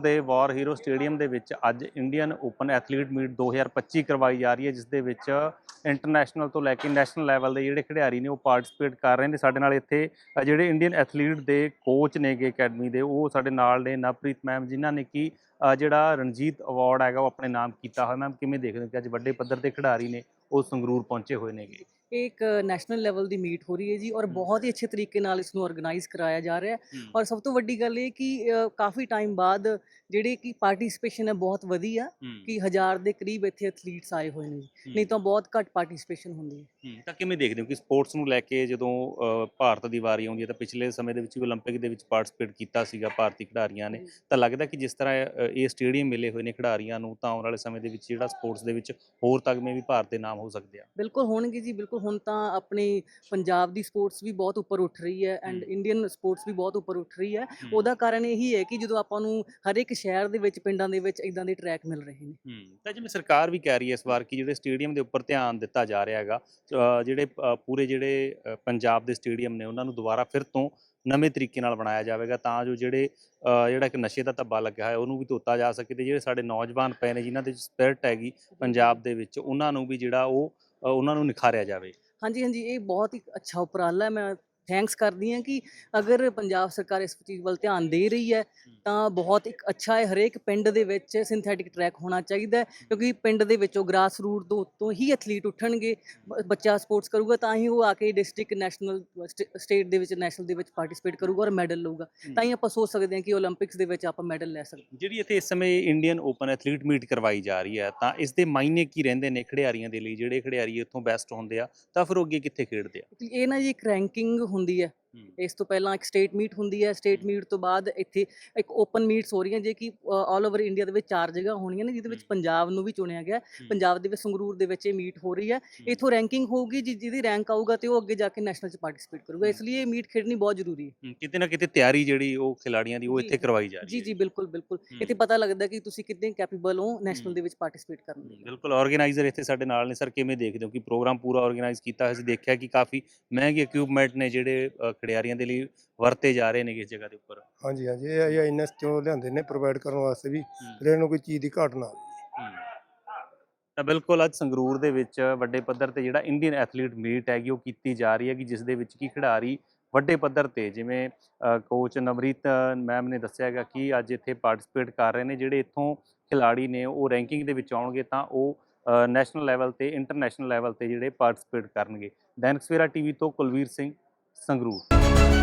ਪੁਰ ਦੇ ਵਾਰ hero stadium ਦੇ ਵਿੱਚ ਅੱਜ ਇੰਡੀਅਨ ਓਪਨ ਐਥਲੀਟ ਮੀਟ 2025 ਕਰਵਾਈ ਜਾ ਰਹੀ ਹੈ, ਜਿਸ ਦੇ ਵਿੱਚ ਇੰਟਰਨੈਸ਼ਨਲ ਤੋਂ ਲੈ ਕੇ ਨੈਸ਼ਨਲ ਲੈਵਲ ਦੇ ਜਿਹੜੇ ਖਿਡਾਰੀ ਨੇ ਉਹ ਪਾਰਟਿਸਿਪੇਟ ਕਰ ਰਹੇ ਨੇ। ਸਾਡੇ ਨਾਲ ਇੱਥੇ ਜਿਹੜੇ ਇੰਡੀਅਨ ਐਥਲੀਟ ਦੇ ਕੋਚ ਨੇਗੇ ਅਕੈਡਮੀ ਦੇ, ਉਹ ਸਾਡੇ ਨਾਲ ਨੇ ਨਵਪ੍ਰੀਤ ਮੈਮ ਜਿਨ੍ਹਾਂ ਨੇ ਕਿ ਜਿਹੜਾ ਰਣਜੀਤ ਅਵਾਰਡ ਹੈਗਾ, ਉਹ ਆਪਣੇ ਨਾਮ ਕੀਤਾ ਹੋਇਆ। ਮੈਮ ਕਿਵੇਂ ਦੇਖਦੇ ਹੋ ਕਿ ਅੱਜ ਵੱਡੇ ਪੱਧਰ ਦੇ ਖਿਡਾਰੀ ਨੇ ਉਹ ਸੰਗਰੂਰ ਪਹੁੰਚੇ ਹੋਏ ਨੇਗੇ? ਇਹ ਇੱਕ ਨੈਸ਼ਨਲ ਲੈਵਲ ਦੀ ਮੀਟ ਹੋ ਰਹੀ ਹੈ ਜੀ ਔਰ ਬਹੁਤ ਹੀ ਅੱਛੇ ਤਰੀਕੇ ਨਾਲ ਇਸ ਨੂੰ ਆਰਗੇਨਾਈਜ਼ ਕਰਾਇਆ ਜਾ ਰਿਹਾ ਹੈ ਔਰ ਸਭ ਤੋਂ ਵੱਡੀ ਗੱਲ ਇਹ ਕਿ ਅ, ਕਾਫੀ ਟਾਈਮ ਬਾਅਦ ਜਿਹੜੇ ਕਿ ਪਾਰਟਿਸਿਪੇਸ਼ਨ ਹੈ ਬਹੁਤ ਵਧੀ ਆ ਕਿ ਹਜ਼ਾਰ ਦੇ ਕਰੀਬ ਇੱਥੇ ਐਥਲੀਟਸ ਆਏ ਹੋਏ ਨੇ ਜੀ ਨਹੀਂ ਤਾਂ ਬਹੁਤ ਘੱਟ ਪਾਰਟਿਸਿਪੇਸ਼ਨ ਹੁੰਦੀ ਹੈ ਹਮ, ਤਾਂ ਕਿਵੇਂ ਦੇਖਦੇ ਹੋ ਕਿ ਸਪੋਰਟਸ ਨੂੰ ਲੈ ਕੇ ਜਦੋਂ ਅ, ਭਾਰਤ ਦੀ ਵਾਰੀ ਆਉਂਦੀ ਹੈ ਤਾਂ ਪਿਛਲੇ ਸਮੇਂ ਦੇ ਵਿੱਚ ਵੀ 올림픽 ਦੇ ਵਿੱਚ ਪਾਰਟਿਸਿਪੇਟ ਕੀਤਾ ਸੀਗਾ ਭਾਰਤੀ ਖਿਡਾਰੀਆਂ ਨੇ ਤਾਂ ਲੱਗਦਾ ਕਿ ਜਿਸ ਤਰ੍ਹਾਂ ਅ, ਇਹ ਸਟੇਡੀਅਮ ਮਿਲੇ ਹੋਏ ਨੇ ਖਿਡਾਰੀਆਂ ਨੂੰ ਤਾਂ ਆਉਣ ਵਾਲੇ ਸਮੇਂ ਦੇ ਵਿੱਚ ਜਿਹੜਾ ਸਪੋਰਟਸ ਦੇ ਵਿੱਚ ਹੋਰ ਤਗਮੇ ਵੀ ਭਾਰਤ ਦੇ ਨਾਮ ਹੋ ਸਕਦੇ ਆ ਬਿਲਕੁਲ ਹੋਣਗੇ ਜੀ ਬਿਲਕੁਲ ਹੁਣ ਤਾਂ ਆਪਣੀ ਪੰਜਾਬ ਦੀ ਸਪੋਰਟਸ ਵੀ ਬਹੁਤ ਉੱਪਰ ਉੱਠ ਰਹੀ ਹੈ ਐਂਡ। ਇੰਡੀਅਨ ਸਪੋਰਟਸ ਵੀ ਬਹੁਤ ਉੱਪਰ ਉੱਠ ਰਹੀ ਹੈ। ਉਹਦਾ ਕਾਰਨ ਇਹੀ ਹੈ ਕਿ ਜਦੋਂ ਆਪਾਂ ਨੂੰ ਹਰ ਇੱਕ ਸ਼ਹਿਰ ਦੇ ਵਿੱਚ ਪਿੰਡਾਂ ਦੇ ਵਿੱਚ ਇਦਾਂ ਦੇ ਟਰੈਕ ਮਿਲ ਰਹੇ ਨੇ। ਤਾਂ ਜਿਵੇਂ ਸਰਕਾਰ ਵੀ ਕਹਿ ਰਹੀ ਹੈ ਇਸ ਵਾਰ ਕਿ ਜਿਹੜੇ ਸਟੇਡੀਅਮ ਦੇ ਉੱਪਰ ਧਿਆਨ ਦਿੱਤਾ ਜਾ ਰਿਹਾ ਹੈਗਾ ਜਿਹੜੇ ਪੂਰੇ ਜਿਹੜੇ ਪੰਜਾਬ ਦੇ ਸਟੇਡੀਅਮ ਨੇ ਉਹਨਾਂ ਨੂੰ ਦੁਬਾਰਾ ਫਿਰ ਤੋਂ ਨਵੇਂ ਤਰੀਕੇ ਨਾਲ ਬਣਾਇਆ ਜਾਵੇਗਾ ਤਾਂ ਜੋ ਜਿਹੜੇ ਜਿਹੜਾ ਇੱਕ ਨਸ਼ੇ ਦਾ ਧੱਬਾ ਲੱਗਿਆ ਹੈ ਉਹਨੂੰ ਵੀ ਧੋਤਾ ਜਾ ਸਕੇ ਤੇ ਜਿਹੜੇ ਸਾਡੇ ਨੌਜਵਾਨ ਪਏ ਨੇ ਜਿਨ੍ਹਾਂ ਦੇ ਸਪਿਰਿਟ ਹੈਗੀ ਪੰਜਾਬ ਦੇ ਵਿੱਚ ਉਹਨਾਂ ਨੂੰ ਵੀ ਜਿਹੜਾ ਉਹ ਉਹਨਾਂ ਨੂੰ ਨਿਖਾਰਿਆ ਜਾਵੇ। ਹਾਂਜੀ ਹਾਂਜੀ ਇਹ ਬਹੁਤ ਹੀ ਅੱਛਾ ਉਪਰਾਲਾ ਹੈ। ਮੈਂ ਥੈਂਕਸ ਕਰਦੀ ਹਾਂ ਕਿ ਅਗਰ ਪੰਜਾਬ ਸਰਕਾਰ ਇਸ ਚੀਜ਼ ਵੱਲ ਧਿਆਨ ਦੇ ਰਹੀ ਹੈ ਤਾਂ ਬਹੁਤ ਇੱਕ ਅੱਛਾ ਹੈ ਹਰੇਕ ਪਿੰਡ ਦੇ ਵਿੱਚ ਸਿੰਥੈਟਿਕ ਟਰੈਕ ਹੋਣਾ ਚਾਹੀਦਾ ਕਿਉਂਕਿ ਪਿੰਡ ਦੇ ਵਿੱਚੋਂ ਗ੍ਰਾਸ ਰੂਟ ਤੋਂ ਉੱਤੋਂ ਹੀ ਐਥਲੀਟ ਉੱਠਣਗੇ ਬੱਚਾ ਸਪੋਰਟਸ ਕਰੂਗਾ ਤਾਂ ਹੀ ਉਹ ਆ ਕੇ ਡਿਸਟ੍ਰਿਕਟ ਨੈਸ਼ਨਲ ਸਟੇਟ ਦੇ ਵਿੱਚ ਨੈਸ਼ਨਲ ਦੇ ਵਿੱਚ ਪਾਰਟਿਸਿਪੇਟ ਕਰੂਗਾ ਔਰ ਮੈਡਲ ਲਊਗਾ। ਤਾਂ ਹੀ ਆਪਾਂ ਸੋਚ ਸਕਦੇ ਹਾਂ ਕਿ 올림픽ਸ ਦੇ ਵਿੱਚ ਆਪਾਂ ਮੈਡਲ ਲੈ ਸਕਦੇ ਜਿਹੜੀ ਇੱਥੇ ਇਸ ਸਮੇਂ ਇੰਡੀਅਨ ਓਪਨ ਐਥਲੀਟ ਮੀਟ ਕਰਵਾਈ ਜਾ ਰਹੀ ਹੈ ਤਾਂ ਇਸ ਦੇ ਮਾਇਨੇ ਕੀ ਰਹਿੰਦੇ ਨੇ ਖਿਡਾਰੀਆਂ ਦੇ ਲਈ? ਜਿਹੜੇ ਖਿਡਾਰੀ ਇੱਥੋਂ ਬੈਸਟ ਹੁੰਦੇ ਆ ਤਾਂ ਫਿਰ ਉਹ ਅੱਗੇ ਕਿੱਥੇ ਖੇਡਦੇ ਆ? ਇਹ ਨਾ ਜੀ ਇੱਕ ਰੈਂਕਿੰਗ ਹੁੰਦੀ ਹੈ ਇਸ ਤੋਂ ਪਹਿਲਾਂ ਇੱਕ ਸਟੇਟ ਮੀਟ ਹੁੰਦੀ ਹੈ ਸਟੇਟ ਮੀਟ ਤੋਂ ਬਾਅਦ ਇੱਥੇ ਇੱਕ ਓਪਨ ਮੀਟਸ ਹੋ ਰਹੀਆਂ ਜੇ ਕਿ ਆਲ ਓਵਰ ਇੰਡੀਆ ਦੇ ਵਿੱਚ ਚਾਰ ਜਗ੍ਹਾ ਹੋਣੀਆਂ ਨੇ ਜਿਹਦੇ ਵਿੱਚ। ਪੰਜਾਬ ਨੂੰ ਵੀ ਚੁਣਿਆ ਗਿਆ ਹੈ। ਪੰਜਾਬ ਦੇ ਵਿੱਚ ਸੰਗਰੂਰ ਦੇ ਵਿੱਚ ਇਹ ਮੀਟ ਹੋ ਰਹੀ ਹੈ। ਇਥੋਂ ਰੈਂਕਿੰਗ ਹੋਊਗੀ ਜਿ- ਜਿਹਦੀ ਰੈਂਕ ਆਊਗਾ ਤੇ ਉਹ ਅੱਗੇ ਜਾ ਕੇ ਨੈਸ਼ਨਲ ਚ ਪਾਰਟਿਸਿਪੇਟ ਕਰੂਗਾ। ਇਸ ਲਈ ਇਹ ਮੀਟ ਖੇਡਣੀ ਬਹੁਤ ਜ਼ਰੂਰੀ ਹੈ। ਕਿਤੇ ਨਾ ਕਿਤੇ ਤਿਆਰੀ ਜਿਹੜੀ ਉਹ ਖਿਡਾਰੀਆਂ ਦੀ ਉਹ ਜੀ, ਇੱਥੇ ਕਰਵਾਈ ਜਾ ਰਹੀ ਜੀ ਹੈ ਜੀ ਬਿਲਕੁਲ ਬਿਲਕੁਲ। ਹਮ। ਇੱਥੇ ਪਤਾ ਲੱਗਦਾ ਕਿ ਤੁਸੀਂ ਕਿੰਨੇ ਕੈਪੇਬਲ ਹੋ। ਨੈਸ਼ਨਲ ਦੇ ਵਿੱਚ ਪਾਰਟਿਸਿਪੇਟ ਕਰਨ ਲਈ। ਬਿਲਕੁਲ। ਆਰਗੇਨਾਈਜ਼ਰ ਇੱਥੇ ਸਾਡੇ ਨਾਲ ਨੇ ਸਰ ਕਿਵੇਂ ਦੇਖਦੇ ਹੋ? ਕਿ ਪ੍ਰੋਗਰਾਮ ਪੂਰਾ ਆਰਗੇਨਾਈਜ਼ ਕੀਤਾ ਹੋਇਆ ਸੀ ਦੇਖਿਆ ਕਿ ਕਾਫੀ ਮਹਿੰਗੇ ਇਕਵਿਪਮੈਂਟ ਨੇ ਜਿਹੜੇ ਖਿਡਾਰੀਆਂ ਦੇ ਲਈ ਵਰਤੇ ਜਾ ਰਹੇ ਨੇ ਇਸ ਜਗ੍ਹਾ ਦੇ ਉੱਪਰ? ਹਾਂਜੀ ਹਾਂਜੀ ਇਹ ਆਈਐਨਐਸ ਤੋਂ ਲਿਆਂਦੇ ਨੇ ਪ੍ਰੋਵਾਈਡ ਕਰਨ ਵਾਸਤੇ ਵੀ ਫਿਰ ਇਹਨੂੰ ਕੋਈ ਚੀਜ਼ ਦੀ ਘਾਟ ਨਾ ਆਵੇ। ਤਾਂ ਬਿਲਕੁਲ ਅੱਜ ਸੰਗਰੂਰ ਦੇ ਵਿੱਚ ਵੱਡੇ ਪੱਧਰ ਤੇ ਜਿਹੜਾ ਇੰਡੀਅਨ ਐਥਲੀਟ ਮੀਟ ਹੈਗੀ ਉਹ ਕੀਤੀ ਜਾ ਰਹੀ ਹੈ ਕਿ ਜਿਸ ਦੇ ਵਿੱਚ ਕੀ ਖਿਡਾਰੀ ਵੱਡੇ ਪੱਧਰ ਤੇ ਜਿਵੇਂ ਕੋਚ ਨਵਰੀਤ ਮੈਮ ਨੇ ਦੱਸਿਆ ਹੈਗਾ ਕਿ ਅੱਜ ਇੱਥੇ ਪਾਰਟਿਸਿਪੇਟ ਕਰ ਰਹੇ ਨੇ ਜਿਹੜੇ ਇੱਥੋਂ ਖਿਡਾਰੀ ਨੇ ਉਹ ਰੈਂਕਿੰਗ ਦੇ ਵਿੱਚ ਆਉਣਗੇ ਤਾਂ ਉਹ ਨੈਸ਼ਨਲ ਲੈਵਲ ਤੇ ਇੰਟਰਨੈਸ਼ਨਲ ਲੈਵਲ ਤੇ ਜਿਹੜੇ ਪਾਰਟਿਸਿਪੇਟ ਕਰਨਗੇ। ਦੈਨਿਕ ਸਵੇਰਾ ਟੀਵੀ ਤੋਂ ਕੁਲਵੀਰ ਸਿੰਘ। ਸੰਗਰੂਰ।